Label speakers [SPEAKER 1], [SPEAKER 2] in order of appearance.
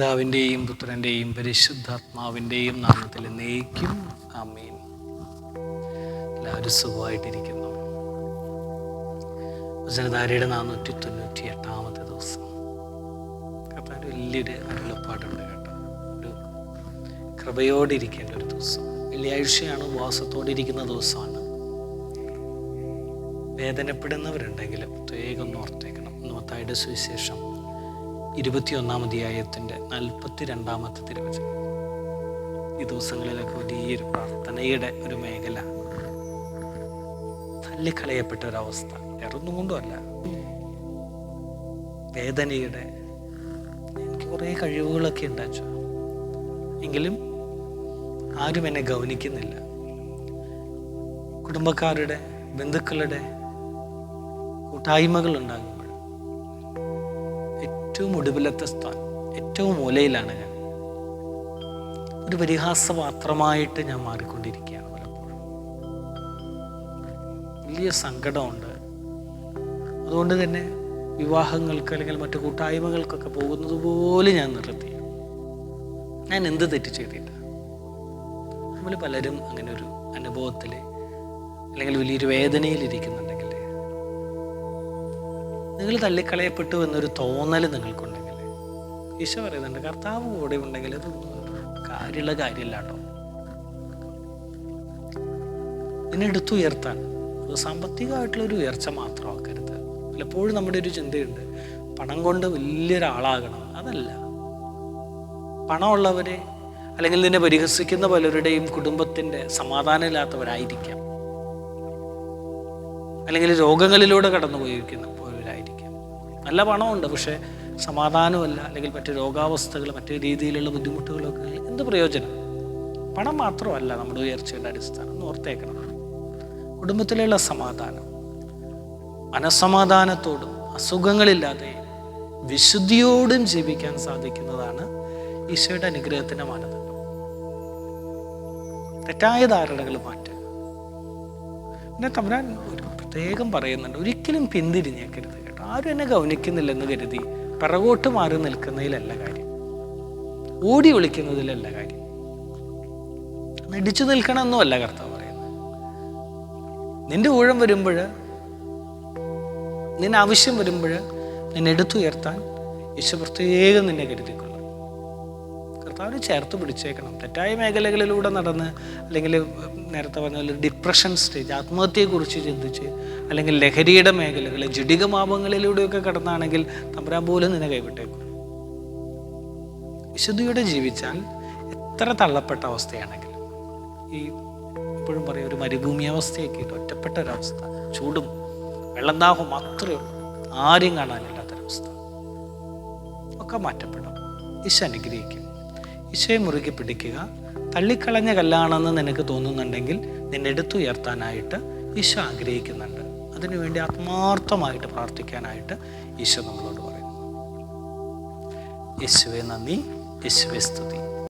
[SPEAKER 1] പിതാവിന്റെയും പുത്രന്റെയും പരിശുദ്ധാത്മാവിന്റെയും നാമത്തിൽ നെയ്ക്കും ആമീൻ. എല്ലാവരും സുഖമായിട്ടിരിക്കുന്നു. വചനധാരയുടെ നാനൂറ്റി തൊണ്ണൂറ്റി എട്ടാമത്തെ ദിവസം കർത്താവിന്റെ വലിയൊരു അരുളപ്പാടുണ്ട് കേട്ടോ. ഒരു കൃപയോടെ ഇരിക്കേണ്ട ഒരു ദിവസം. വെള്ളിയാഴ്ചയാണ് ഉപവാസത്തോടെ ഇരിക്കുന്ന ദിവസമാണ്. വേദനപ്പെടുന്നവരുണ്ടെങ്കിലും പ്രത്യേകം ഓർത്തേക്കണം. മത്തായുടെ സുവിശേഷം ഇരുപത്തിയൊന്നാം അധ്യായത്തിന്റെ നാൽപ്പത്തി രണ്ടാമത്തെ തിരുവചനം. ഈ ദിവസങ്ങളിലൊക്കെ വലിയൊരു പ്രാർത്ഥനയുടെ ഒരു മേഖല. തള്ളിക്കളയപ്പെട്ട ഒരവസ്ഥ വേറൊന്നും കൊണ്ടുമല്ല. വേദനയുടെ എനിക്ക് കുറേ കഴിവുകളൊക്കെ ഉണ്ടാച്ചു. എങ്കിലും ആരും എന്നെ ഗൗനിക്കുന്നില്ല. കുടുംബക്കാരുടെ ബന്ധുക്കളുടെ കൂട്ടായ്മകൾ ഉണ്ടാകുമ്പോൾ ഏറ്റവും ഒടുവിലത്തെ സ്ഥാനം ഏറ്റവും മൂലയിലാണ് ഞാൻ. ഒരു പരിഹാസപാത്രമായിട്ട് ഞാൻ മാറിക്കൊണ്ടിരിക്കുകയാണ് പലപ്പോഴും. വലിയ സങ്കടമുണ്ട്. അതുകൊണ്ട് തന്നെ വിവാഹങ്ങൾക്ക് അല്ലെങ്കിൽ മറ്റു കൂട്ടായ്മകൾക്കൊക്കെ പോകുന്നത് പോലെ ഞാൻ നിർത്തി. ഞാൻ എന്ത് തെറ്റ് ചെയ്തിട്ട് നമ്മൾ പലരും അങ്ങനെ ഒരു അനുഭവത്തിൽ അല്ലെങ്കിൽ വലിയൊരു വേദനയിൽ ഇരിക്കുന്നുണ്ടെങ്കിൽ നിങ്ങൾ തള്ളിക്കളയപ്പെട്ടു എന്നൊരു തോന്നൽ നിങ്ങൾക്കുണ്ടെങ്കിൽ ഈശോ പറയുന്നുണ്ട് കർത്താവ് കൂടെ ഉണ്ടെങ്കിൽ അത് കാര്യമുള്ള കാര്യമില്ല കേട്ടോ. നിന്നെ എടുത്തുയർത്താൻ അത് സാമ്പത്തികമായിട്ടുള്ള ഒരു ഉയർച്ച മാത്രമാക്കരുത്. പലപ്പോഴും നമ്മുടെ ഒരു ചിന്തയുണ്ട് പണം കൊണ്ട് വലിയൊരാളാകണം. അതല്ല. പണമുള്ളവരെ അല്ലെങ്കിൽ നിന്നെ പരിഹസിക്കുന്ന പലരുടെയും കുടുംബത്തിന്റെ സമാധാനമില്ലാത്തവരായിരിക്കാം. അല്ലെങ്കിൽ രോഗങ്ങളിലൂടെ കടന്നു പോയിരിക്കുന്ന നല്ല പണമുണ്ട് പക്ഷേ സമാധാനമല്ല അല്ലെങ്കിൽ മറ്റു രോഗാവസ്ഥകൾ മറ്റു രീതിയിലുള്ള ബുദ്ധിമുട്ടുകളൊക്കെ എന്ത് പ്രയോജനം? പണം മാത്രമല്ല നമ്മുടെ ഉയർച്ചയുടെ അടിസ്ഥാനം എന്ന് ഓർത്തേക്കണം. കുടുംബത്തിലുള്ള സമാധാനം മനസ്സമാധാനത്തോടും അസുഖങ്ങളില്ലാതെ വിശുദ്ധിയോടും ജീവിക്കാൻ സാധിക്കുന്നതാണ് ഈശോയുടെ അനുഗ്രഹത്തിന്റെ മാനദണ്ഡം. തെറ്റായ ധാരണകൾ മാറ്റുക. പിന്നെ തമ്പുരാൻ ഒരു പ്രത്യേകം പറയുന്നുണ്ട് ഒരിക്കലും പിന്തിരിഞ്ഞേക്കരുത് ആരും എന്നെ ഗൗനിക്കുന്നില്ലെന്ന് കരുതി പിറകോട്ട് മാറി നിൽക്കുന്നതിലല്ല കാര്യം. ഓടി ഒളിക്കുന്നതിലല്ല കാര്യം. ഇടിച്ചു നിൽക്കണമെന്നുമല്ല കർത്താവ് പറയുന്നത്. നിന്റെ ഊഴം വരുമ്പോൾ നിന്നെ ആവശ്യം വരുമ്പോൾ നിന്നെ എടുത്തുയർത്താൻ യേശു പ്രത്യേകം നിന്നെ കരുതിക്കൊള്ളും കർത്താവിന് ചേർത്ത് പിടിച്ചേക്കണം. തെറ്റായ മേഖലകളിലൂടെ നടന്ന് അല്ലെങ്കിൽ നേരത്തെ പറഞ്ഞ ഡിപ്രഷൻ സ്റ്റേജ് ആത്മഹത്യയെക്കുറിച്ച് ചിന്തിച്ച് അല്ലെങ്കിൽ ലഹരിയുടെ മേഖലകൾ ജഡികമാപങ്ങളിലൂടെയൊക്കെ കടന്നാണെങ്കിൽ തമ്പുരാൻ പോലും നിന്നെ കൈവിട്ടേക്കും. വിശുദ്ധിയോടെ ജീവിച്ചാൽ എത്ര തള്ളപ്പെട്ട അവസ്ഥയാണെങ്കിലും. ഈ എപ്പോഴും പറയും ഒരു മരുഭൂമി അവസ്ഥയൊക്കെ ഒറ്റപ്പെട്ട ഒരവസ്ഥ ചൂടും വെള്ളം ദാഹവും മാത്രമേ ഉള്ളൂ. ആരും കാണാനില്ലാത്തൊരവസ്ഥ. ഒക്കെ മാറ്റപ്പെടും ഈശോ അനുഗ്രഹിക്കും ഈശോയെ മുറുകെ പിടിക്കുക തള്ളിക്കളഞ്ഞ കല്ലാണെന്ന് നിനക്ക് തോന്നുന്നുണ്ടെങ്കിൽ നിന്നെ എടുത്തുയർത്താനായിട്ട് ഈശോ ആഗ്രഹിക്കുന്നുണ്ട്. അതിനുവേണ്ടി ആത്മാർത്ഥമായിട്ട് പ്രാർത്ഥിക്കാനായിട്ട് ഈശോ നമ്മളോട് പറയുന്നു. യേശുവെ നന്ദി യേശുവെ സ്തുതി.